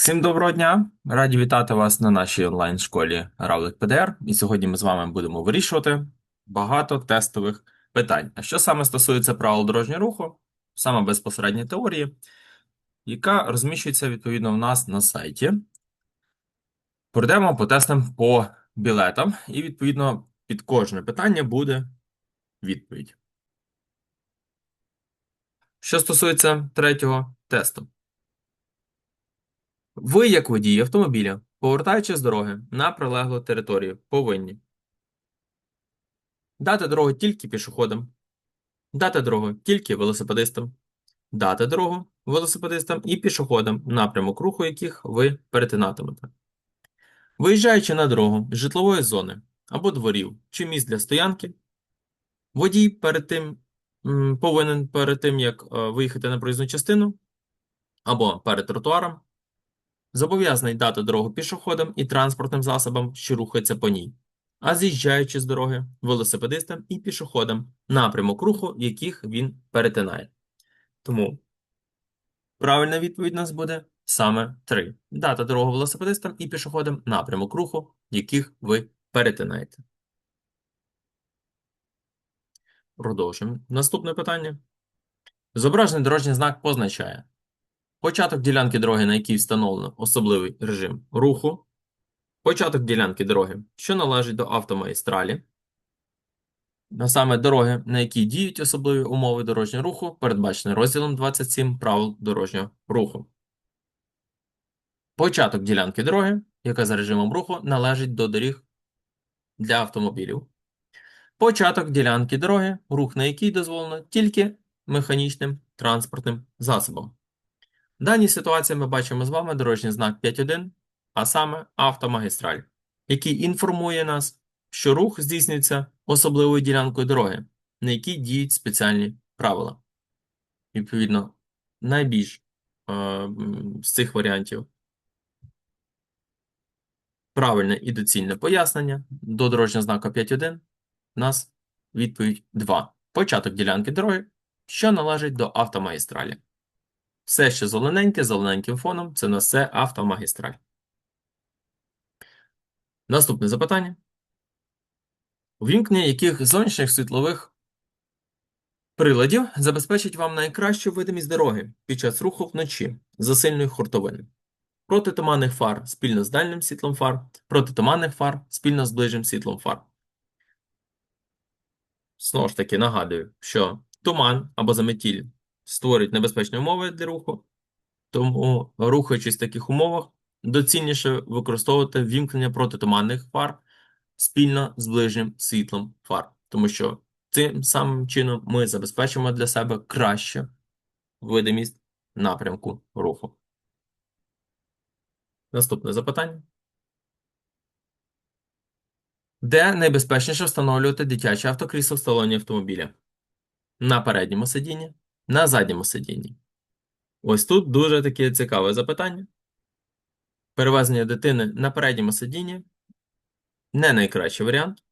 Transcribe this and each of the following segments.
Всім доброго дня! Раді вітати вас на нашій онлайн-школі Равлик ПДР. І сьогодні ми з вами будемо вирішувати багато тестових питань. А що саме стосується правил дорожнього руху, саме безпосередньої теорії, яка розміщується відповідно в нас на сайті. Пройдемо по тестам по білетам, і відповідно під кожне питання буде відповідь. Що стосується третього тесту. Ви, як водій автомобіля, повертаючи з дороги на прилеглу територію, повинні дати дорогу тільки пішоходам, дати дорогу тільки велосипедистам, дати дорогу велосипедистам і пішоходам, напрямок руху яких ви перетинатимете. Виїжджаючи на дорогу з житлової зони або дворів чи місць для стоянки, водій перед тим повинен перед тим, як е, виїхати на проїзну частину або перед тротуаром, зобов'язаний дати дорогу пішоходам і транспортним засобам, що рухаються по ній, а з'їжджаючи з дороги велосипедистам і пішоходам, напрямок руху, яких він перетинає. Тому правильна відповідь у нас буде саме 3. Дати дорогу велосипедистам і пішоходам, напрямок руху, яких ви перетинаєте. Продовжуємо. Наступне питання. Зображений дорожній знак позначає Початок ділянки дороги, на якій встановлено особливий режим руху. Початок ділянки дороги, що належить до автомагістралі. А саме дороги, на якій діють особливі умови дорожнього руху, передбачені розділом 27 правил дорожнього руху. Початок ділянки дороги, яка за режимом руху належить до доріг для автомобілів. Початок ділянки дороги, рух на якій дозволено тільки механічним транспортним засобом. Даній ситуації ми бачимо з вами дорожній знак 5.1, а саме автомагістраль, який інформує нас, що рух здійснюється особливою ділянкою дороги, на якій діють спеціальні правила. Відповідно, найбільш е, з цих варіантів правильне і доцільне пояснення до дорожнього знака 5.1 у нас відповідь 2. Початок ділянки дороги, що належить до автомагістралі. Все, що зелененьке, зелененьким фоном, це на все автомагістраль. Наступне запитання. Увімкнення яких зовнішніх світлових приладів забезпечить вам найкращу видимість дороги під час руху вночі за сильної хуртовини. Протитуманних фар спільно з дальним світлом фар, протитуманних фар спільно з ближнім світлом фар. Знову ж таки нагадую, що туман або заметіль створюють небезпечні умови для руху, тому, рухаючись в таких умовах, доцільніше використовувати вімкнення протитуманних фар спільно з ближнім світлом фар, тому що цим самим чином ми забезпечимо для себе кращу видимість напрямку руху. Наступне запитання. Де найбезпечніше встановлювати дитяче автокрісло в салоні автомобіля? На передньому сидінні, на задньому сидінні. Ось тут дуже таке цікаве запитання. Перевезення дитини на передньому сидінні не найкращий варіант.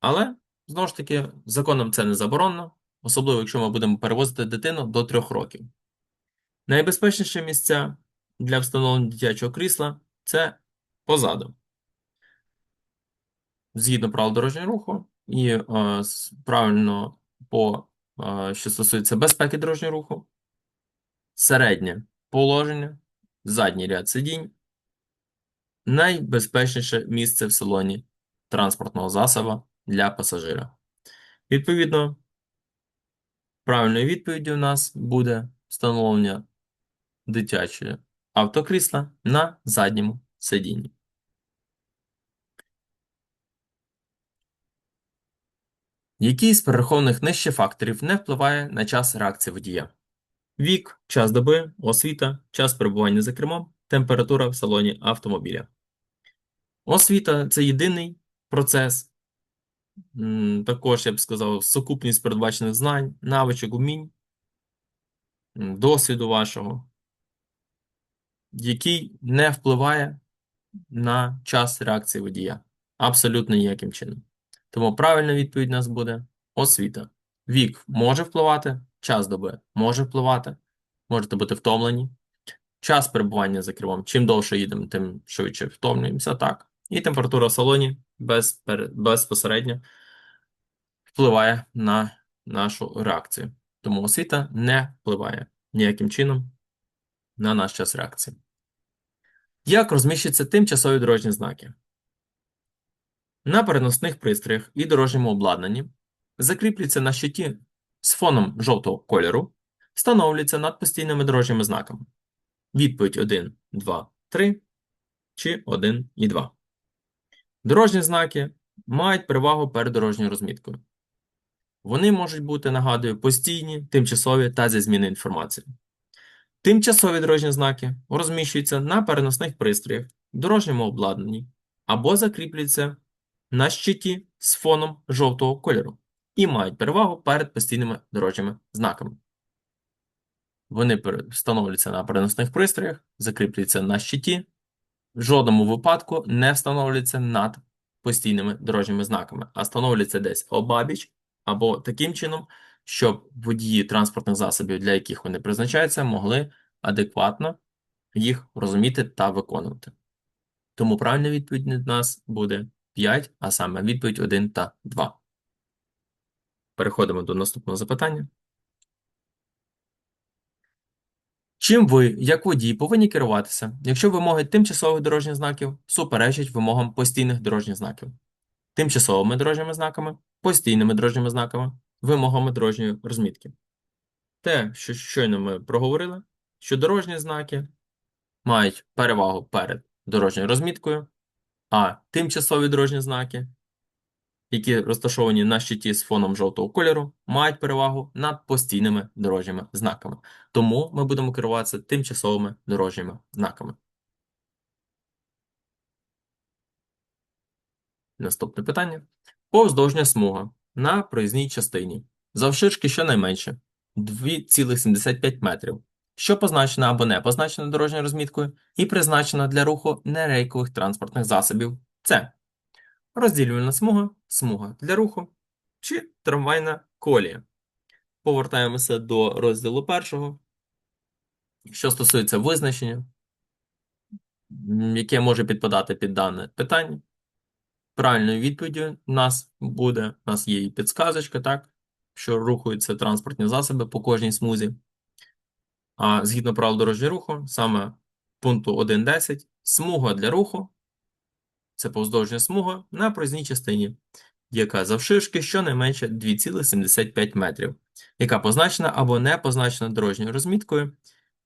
Але, знову ж таки, законом це не заборонено, особливо якщо ми будемо перевозити дитину до 3 років. Найбезпечніші місця для встановлення дитячого крісла це позаду. Згідно правил дорожнього руху і е, правильно по, що стосується безпеки дорожнього руху, середнє положення, задній ряд сидінь, найбезпечніше місце в салоні транспортного засобу для пасажира. Відповідно, правильною відповіддю у нас буде встановлення дитячого автокрісла на задньому сидінні. Який з перерахованих нижче факторів не впливає на час реакції водія? Вік, час доби, освіта, час перебування за кермом, температура в салоні автомобіля. Освіта це єдиний процес, також я б сказав, сукупність передбачених знань, навичок, умінь, досвіду вашого, який не впливає на час реакції водія. Абсолютно ніяким чином. Тому правильна відповідь у нас буде освіта. Вік може впливати, час доби може впливати, можете бути втомлені, час перебування за кермом. Чим довше їдемо, тим швидше втомлюємося. Так. І температура в салоні без, безпосередньо впливає на нашу реакцію. Тому освіта не впливає ніяким чином на наш час реакції. Як розміщуються тимчасові дорожні знаки? На переносних пристроях і дорожньому обладнанні закріплюються на щиті з фоном жовтого кольору, встановлюються над постійними дорожніми знаками. Відповідь 1, 2, 3 чи 1 і 2. Дорожні знаки мають перевагу перед дорожньою розміткою. Вони можуть бути, нагадую, постійні, тимчасові та зі зміни інформації. Тимчасові дорожні знаки розміщуються на переносних пристроях, дорожньому обладнанні або закріплюються на щиті з фоном жовтого кольору і мають перевагу перед постійними дорожніми знаками. Вони встановлюються на переносних пристроях, закріплюються на щиті, в жодному випадку не встановлюються над постійними дорожніми знаками, а встановлюються десь обабіч або таким чином, щоб водії транспортних засобів, для яких вони призначаються, могли адекватно їх розуміти та виконувати. Тому правильна відповідь від нас буде 5, а саме відповідь 1 та 2. Переходимо до наступного запитання. Чим ви, як водій, повинні керуватися, якщо вимоги тимчасових дорожніх знаків суперечать вимогам постійних дорожніх знаків, тимчасовими дорожніми знаками, постійними дорожніми знаками, вимогами дорожньої розмітки? Те, що щойно ми проговорили, що дорожні знаки мають перевагу перед дорожньою розміткою, а тимчасові дорожні знаки, які розташовані на щиті з фоном жовтого кольору, мають перевагу над постійними дорожніми знаками. Тому ми будемо керуватися тимчасовими дорожніми знаками. Наступне питання. Повздовжня смуга на проїзній частині. Завширшки щонайменше 2,75 метрів, що позначена або не позначена дорожньою розміткою і призначена для руху нерейкових транспортних засобів. Це розділювальна смуга, смуга для руху чи трамвайна колія. Повертаємося до розділу першого, що стосується визначення, яке може підпадати під дане питання. Правильною відповіддю у нас буде, у нас є і підсказочка, так, що рухаються транспортні засоби по кожній смузі. А згідно правил дорожнього руху, саме пункту 1.10, смуга для руху це повздовжня смуга на проїзній частині, яка завширшки щонайменше 2,75 метрів, яка позначена або не позначена дорожньою розміткою,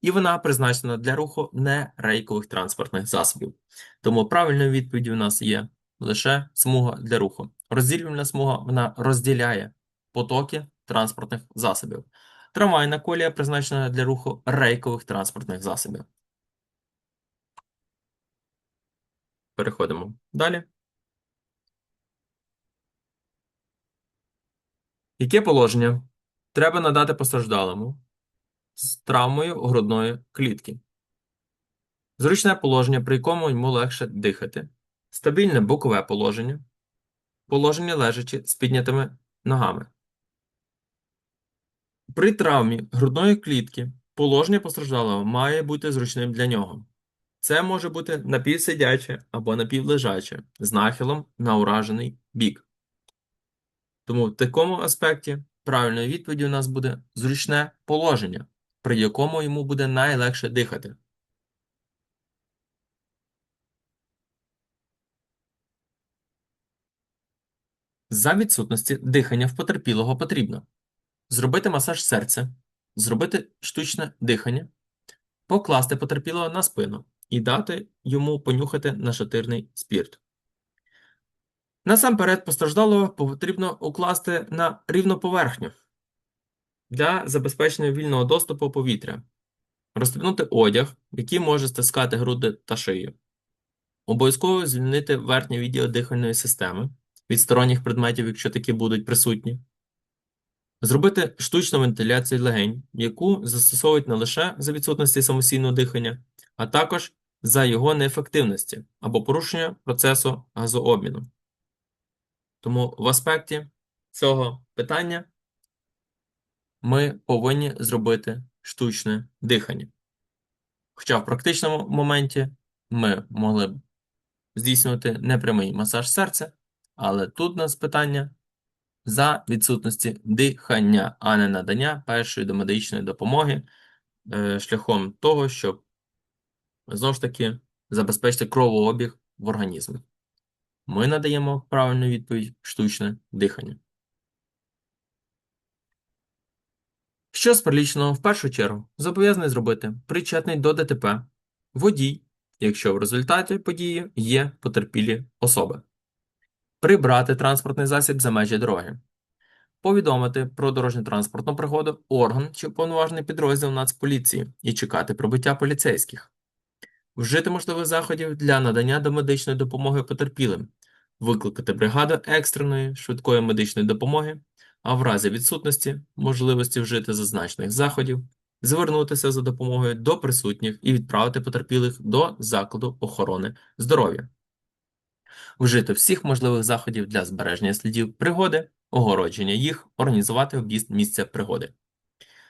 і вона призначена для руху нерейкових транспортних засобів. Тому правильною відповіддю у нас є лише смуга для руху. Розділювальна смуга вона розділяє потоки транспортних засобів. Трамвайна колія призначена для руху рейкових транспортних засобів. Переходимо далі. Яке положення треба надати постраждалому з травмою грудної клітки? Зручне положення, при якому йому легше дихати, стабільне бокове положення, положення лежачи з піднятими ногами. При травмі грудної клітки положення постраждалого має бути зручним для нього. Це може бути напівсидяче або напівлежаче з нахилом на уражений бік. Тому в такому аспекті правильною відповіддю у нас буде зручне положення, при якому йому буде найлегше дихати. За відсутності дихання в потерпілого потрібно зробити масаж серця, зробити штучне дихання, покласти потерпілого на спину і дати йому понюхати нашатирний спірт. Насамперед постраждалого потрібно укласти на рівну поверхню для забезпечення вільного доступу повітря, розстебнути одяг, який може стискати груди та шию, обов'язково звільнити верхнє відділ дихальної системи від сторонніх предметів, якщо такі будуть присутні, зробити штучну вентиляцію легень, яку застосовують не лише за відсутності самостійного дихання, а також за його неефективності або порушення процесу газообміну. Тому в аспекті цього питання ми повинні зробити штучне дихання. Хоча в практичному моменті ми могли б здійснювати непрямий масаж серця, але тут у нас питання за відсутності дихання, а не надання першої домедичної допомоги е, шляхом того, щоб знову ж таки забезпечити кровообіг в організмі. Ми надаємо правильну відповідь штучне дихання. Що з переліченого в першу чергу зобов'язаний зробити причетний до ДТП водій, якщо в результаті події є потерпілі особи, прибрати транспортний засіб за межі дороги, повідомити про дорожньо-транспортну пригоду орган чи повноважений підрозділ Нацполіції і чекати прибуття поліцейських, вжити можливих заходів для надання домедичної допомоги потерпілим, викликати бригаду екстреної швидкої медичної допомоги, а в разі відсутності можливості вжити зазначених заходів, звернутися за допомогою до присутніх і відправити потерпілих до закладу охорони здоров'я, вжити всіх можливих заходів для збереження слідів пригоди, огородження їх, організувати об'їзд місця пригоди.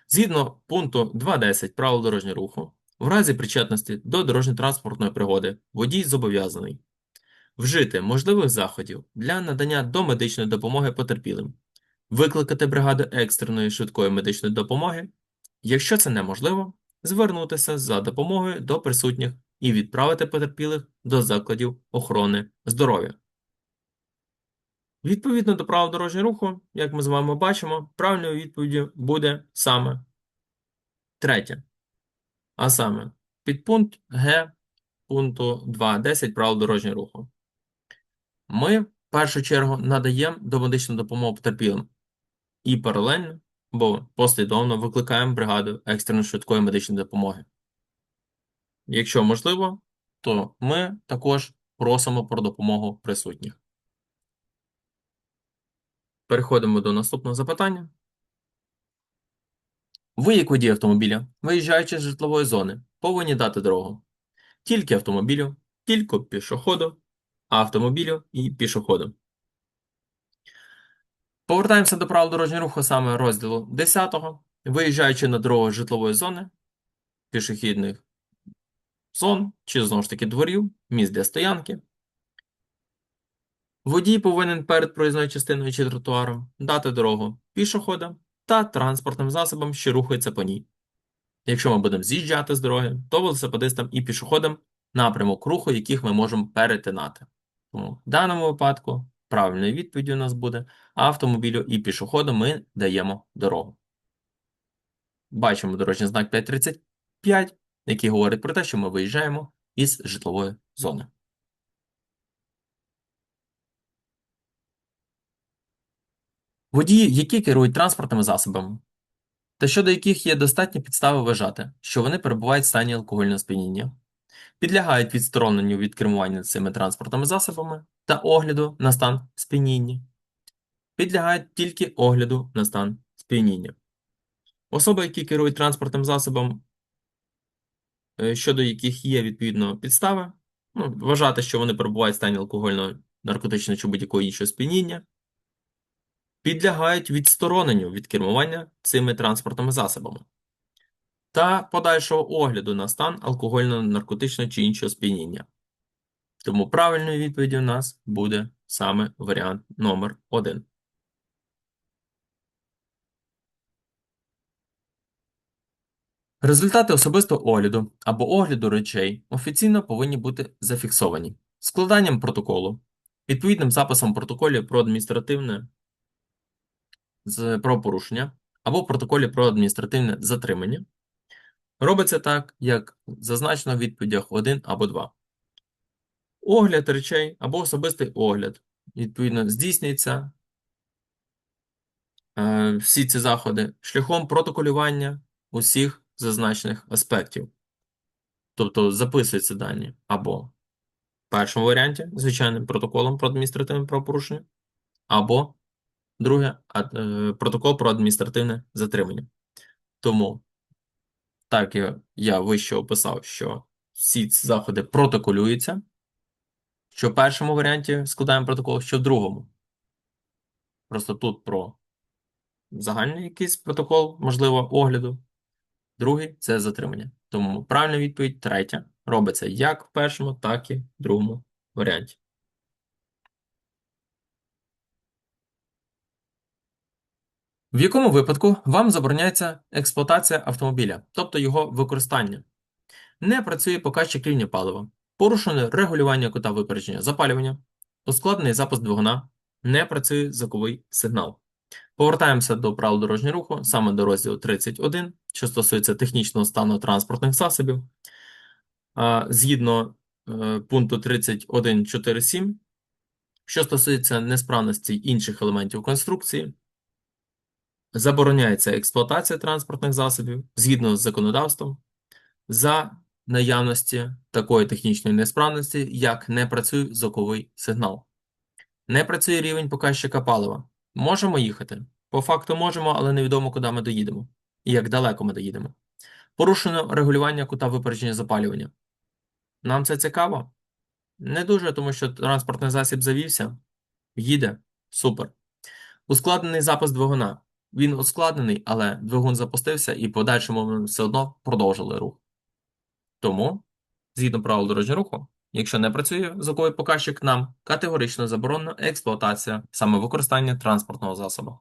Згідно пункту 2.10 правил дорожнього руху, в разі причетності до дорожньо-транспортної пригоди водій зобов'язаний вжити можливих заходів для надання домедичної допомоги потерпілим, викликати бригаду екстреної швидкої медичної допомоги, якщо це неможливо, звернутися за допомогою до присутніх і відправити потерпілих до закладів охорони здоров'я. Відповідно до правил дорожнього руху, як ми з вами бачимо, правильною відповіддю буде саме третє. А саме підпункт Г пункту 2.10 правил дорожнього руху. Ми в першу чергу надаємо домедичну допомогу потерпілим і паралельно, бо послідовно викликаємо бригаду екстреної швидкої медичної допомоги. Якщо можливо, то ми також просимо про допомогу присутніх. Переходимо до наступного запитання. Ви, як водій автомобіля, виїжджаючи з житлової зони, повинні дати дорогу. Тільки автомобілю, тільки пішоходу, автомобілю і пішоходу. Повертаємося до правил дорожнього руху саме розділу 10. Виїжджаючи на дорогу житлової зони, пішохідних зон, чи знову ж таки дворів, місць для стоянки. Водій повинен перед проїзною частиною чи тротуаром дати дорогу пішоходам та транспортним засобам, що рухаються по ній. Якщо ми будемо з'їжджати з дороги, то велосипедистам і пішоходам напрямок руху, яких ми можемо перетинати. Тому в даному випадку правильною відповіддю у нас буде автомобілю і пішоходу ми даємо дорогу. Бачимо дорожній знак 535, який говорить про те, що ми виїжджаємо із житлової зони. Водії, які керують транспортними засобами, та щодо яких є достатні підстави вважати, що вони перебувають в стані алкогольного сп'яніння, підлягають відстороненню від керування цими транспортними засобами та огляду на стан сп'яніння, підлягають тільки огляду на стан сп'яніння. Особи, які керують транспортним засобом, щодо яких є відповідно підстави, ну, вважати, що вони перебувають в стані алкогольного, наркотичного чи будь-якого іншого сп'яніння, підлягають відстороненню від кермування цими транспортними засобами та подальшого огляду на стан алкогольного, наркотичного чи іншого сп'яніння. Тому правильною відповіддю у нас буде саме варіант номер 1. Результати особистого огляду або огляду речей офіційно повинні бути зафіксовані складанням протоколу, відповідним записом протоколі про адміністративне з правопорушення або протоколі про адміністративне затримання. Робиться так, як зазначено в відповідях 1 або 2. Огляд речей або особистий огляд, відповідно, здійснюється е, всі ці заходи шляхом протоколювання усіх зазначених аспектів. Тобто записуються дані або в першому варіанті звичайним протоколом про адміністративне правопорушення, або друге е, протокол про адміністративне затримання. Тому, так як я вище описав, що всі ці заходи протоколюються, що в першому варіанті складаємо протокол, що в другому. Просто тут про загальний якийсь протокол, можливо, огляду другий це затримання. Тому правильна відповідь третя. Робиться як в першому, так і в другому варіанті. В якому випадку вам забороняється експлуатація автомобіля, тобто його використання? Не працює показчик рівня палива, порушене регулювання кута випередження запалювання, ускладнений запуск двигуна, не працює звуковий сигнал. Повертаємося до правил дорожнього руху, саме до розділу 31, що стосується технічного стану транспортних засобів. Згідно е, пункту 31.4.7, що стосується несправності інших елементів конструкції, забороняється експлуатація транспортних засобів згідно з законодавством за наявності такої технічної несправності, як не працює звуковий сигнал. Не працює рівень показчика палива. Можемо їхати? По факту можемо, але невідомо, куди ми доїдемо і як далеко ми доїдемо. Порушено регулювання кута випередження запалювання. Нам це цікаво? Не дуже, тому що транспортний засіб завівся, їде, супер. Ускладнений запуск двигуна. Він ускладнений, але двигун запустився і в подальшому ми все одно продовжили рух. Тому, згідно правил дорожнього руху, якщо не працює звуковий показчик, нам категорично заборонена експлуатація саме використання транспортного засобу.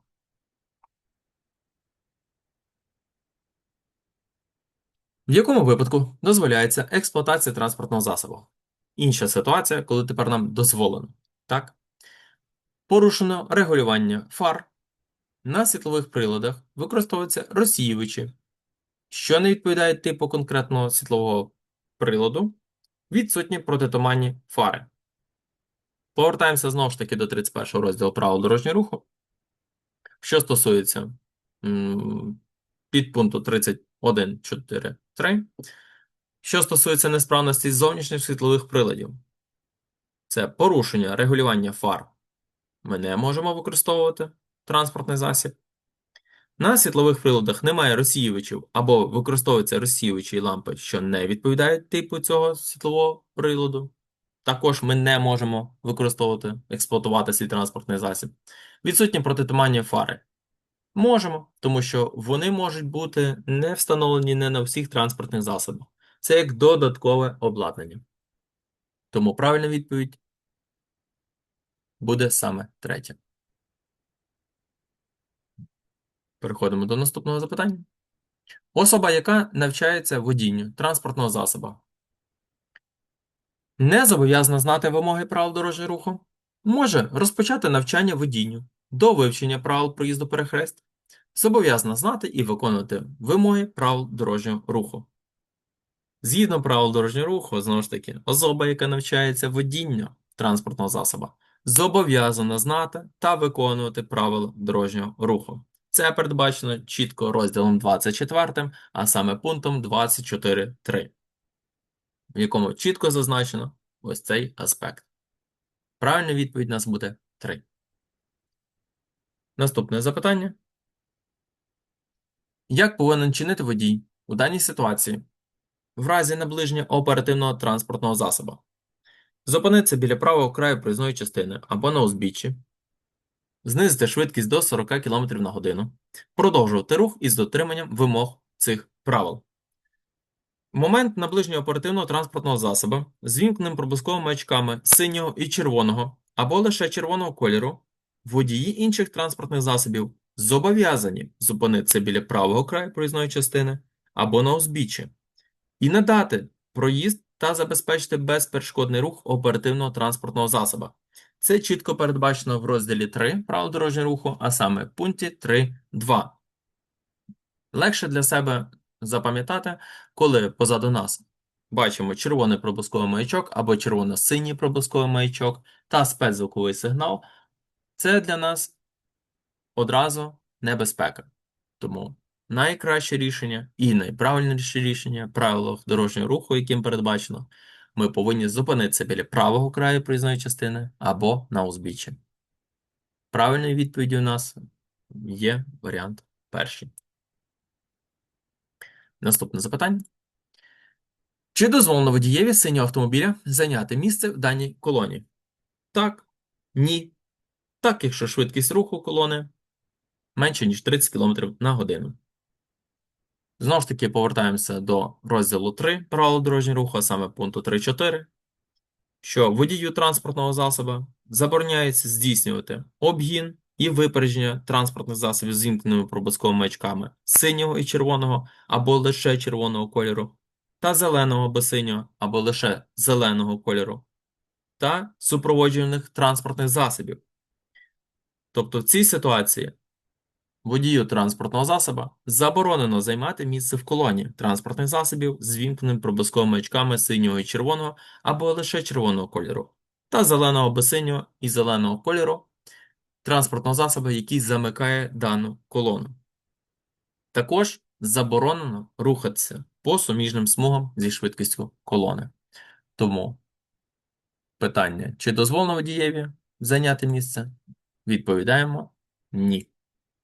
В якому випадку дозволяється експлуатація транспортного засобу? Інша ситуація, коли тепер нам дозволено. Так? Порушено регулювання фар. На світлових приладах використовуються розсіювачі, що не відповідають типу конкретного світлового приладу, відсутні протитуманні фари. Повертаємося знову ж таки до 31 розділу правил дорожнього руху. Що стосується підпункту 31.4.3, що стосується несправності зовнішніх світлових приладів, це порушення регулювання фар. Ми не можемо використовувати транспортний засіб. На світлових приладах немає розсіювачів або використовуються розсіювачі і лампи, що не відповідають типу цього світлового приладу. Також ми не можемо використовувати, експлуатувати свій транспортний засіб. Відсутні протитуманні фари. Можемо, тому що вони можуть бути не встановлені не на всіх транспортних засобах. Це як додаткове обладнання. Тому правильна відповідь буде саме третя. Переходимо до наступного запитання. Особа, яка навчається водінню транспортного засобу, не зобов'язана знати вимоги правил дорожнього руху, може розпочати навчання водінню до вивчення правил проїзду перехрест, зобов'язана знати і виконувати вимоги правил дорожнього руху. Згідно правил дорожнього руху, знову ж таки, особа, яка навчається водінню транспортного засобу, зобов'язана знати та виконувати правила дорожнього руху. Це передбачено чітко розділом 24, а саме пунктом 24.3, в якому чітко зазначено ось цей аспект. Правильна відповідь у нас буде 3. Наступне запитання. Як повинен чинити водій у даній ситуації в разі наближення оперативного транспортного засобу? Зупинитися біля правого краю проїзної частини або на узбіччі, знизити швидкість до 40 км на годину, продовжувати рух із дотриманням вимог цих правил. Момент наближення оперативного транспортного засобу з вімкненим проблисковими маячками синього і червоного або лише червоного кольору водії інших транспортних засобів зобов'язані зупинитися біля правого краю проїзної частини або на узбіччі і надати проїзд та забезпечити безперешкодний рух оперативного транспортного засобу. Це чітко передбачено в розділі 3 правил дорожнього руху, а саме пункті 3.2. Легше для себе запам'ятати, коли позаду нас бачимо червоний проблисковий маячок або червоно-синій проблисковий маячок та спецзвуковий сигнал, це для нас одразу небезпека. Тому найкраще рішення і найправильніше рішення правилах дорожнього руху, яким передбачено, ми повинні зупинитися біля правого краю проїзної частини або на узбіччі. Правильною відповіддю у нас є варіант перший. Наступне запитання. Чи дозволено водієві синього автомобіля зайняти місце в даній колоні? Так, ні. Так, якщо швидкість руху колони менше, ніж 30 км на годину. Знову ж таки, повертаємося до розділу 3 правил дорожнього руху, а саме пункту 3.4, що водію транспортного засобу забороняється здійснювати обгін і випередження транспортних засобів з зімкненими проблисковими маячками синього і червоного або лише червоного кольору, та зеленого або синього або лише зеленого кольору, та супроводжуваних транспортних засобів. Тобто в цій ситуації Водію транспортного засоба заборонено займати місце в колоні транспортних засобів з вімкненими проблисковими маячками синього і червоного або лише червоного кольору, та зеленого або синього і зеленого кольору транспортного засобу, який замикає дану колону. Також заборонено рухатися по суміжним смугам зі швидкістю колони. Тому питання, чи дозволено водієві зайняти місце? Відповідаємо ні.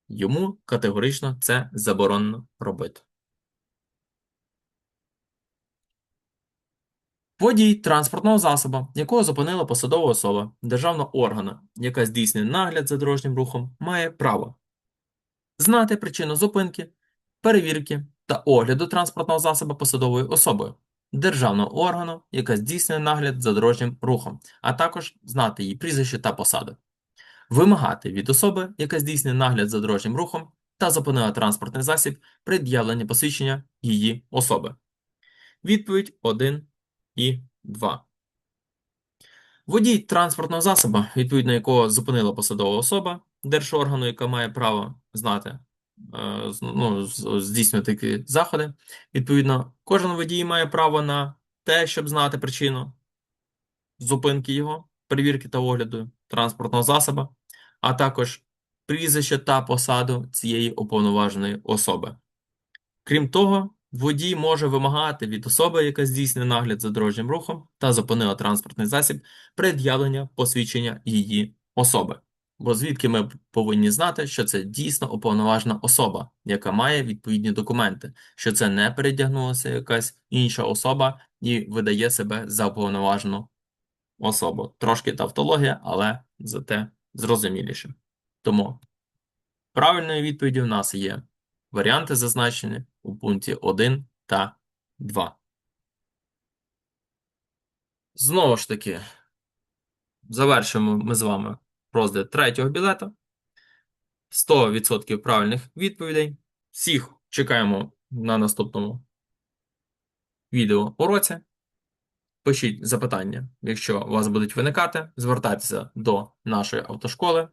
Йому категорично це заборонено робити. Водій транспортного засобу, якого зупинила посадова особа державного органу, яка здійснює нагляд за дорожнім рухом, має право знати причину зупинки, перевірки та огляду транспортного засобу посадовою особою державного органу, яка здійснює нагляд за дорожнім рухом, а також знати її прізвище та посаду вимагати від особи, яка здійснює нагляд за дорожнім рухом та зупинила транспортний засіб, пред'явлення посвідчення її особи. Відповідь 1 і 2. Водій транспортного засобу, відповідно якого зупинила посадова особа держоргану, яка має право знати, е, ну, здійснювати такі заходи. Відповідно, кожен водій має право на те, щоб знати причину зупинки його, перевірки та огляду транспортного засобу, а також прізвище та посаду цієї уповноваженої особи. Крім того, водій може вимагати від особи, яка здійснює нагляд за дорожнім рухом та зупинила транспортний засіб, пред'явлення посвідчення її особи. Бо звідки ми повинні знати, що це дійсно уповноважена особа, яка має відповідні документи, що це не передягнулася якась інша особа і видає себе за уповноважену особу. Трошки тавтологія, але зате зрозуміліше. Тому правильною відповіддю в нас є варіанти, зазначені у пункті 1 та 2. Знову ж таки, завершимо ми з вами розгляд третього білета. 100% правильних відповідей. Всіх чекаємо на наступному відео уроці. Пишіть запитання, якщо у вас будуть виникати, звертайтеся до нашої автошколи.